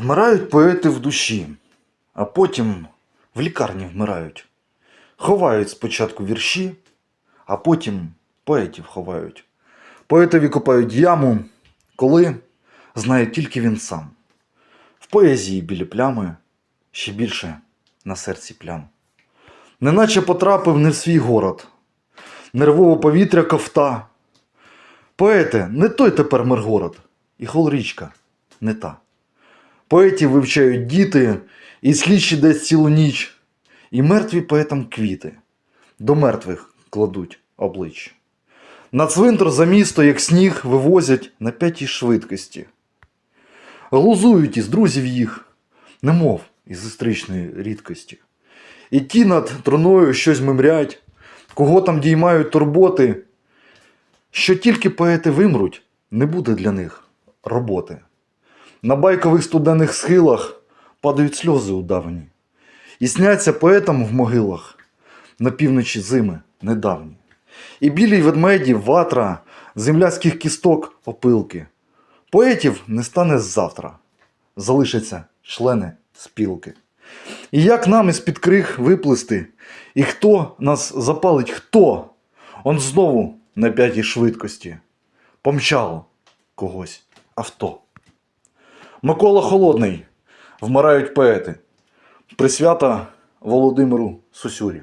Вмирають поети в душі, а потім в лікарні вмирають. Ховають спочатку вірші, а потім поетів ховають. Поетові копають яму, коли знає тільки він сам. В поезії білі плями ще більше на серці плям. Неначе потрапив не в свій город, нервове повітря ковта. Поете, не той тепер Миргород, і холрічка не та. Поетів вивчають діти, і слідчі десь цілу ніч, і мертві поетам квіти до мертвих кладуть облич. На цвинтар за місто, як сніг, вивозять на п'ятій швидкості. Глузують із друзів їх, немов із історичної рідкості. І ті над троною щось мимрять, кого там діймають турботи, що тільки поети вимруть, не буде для них роботи. На байкових студенних схилах падають сльози удавні, і сняться поетам в могилах на півночі зими недавні. І білі ведмеді, ватра, земляцьких кісток опилки. Поетів не стане завтра, залишаться члени спілки. І як нам із-під крих виплисти, і хто нас запалить, хто? Он знову на п'ятій швидкості. Помчало когось авто. Микола Холодний. Вмирають поети. Присвята Володимиру Сосюрі.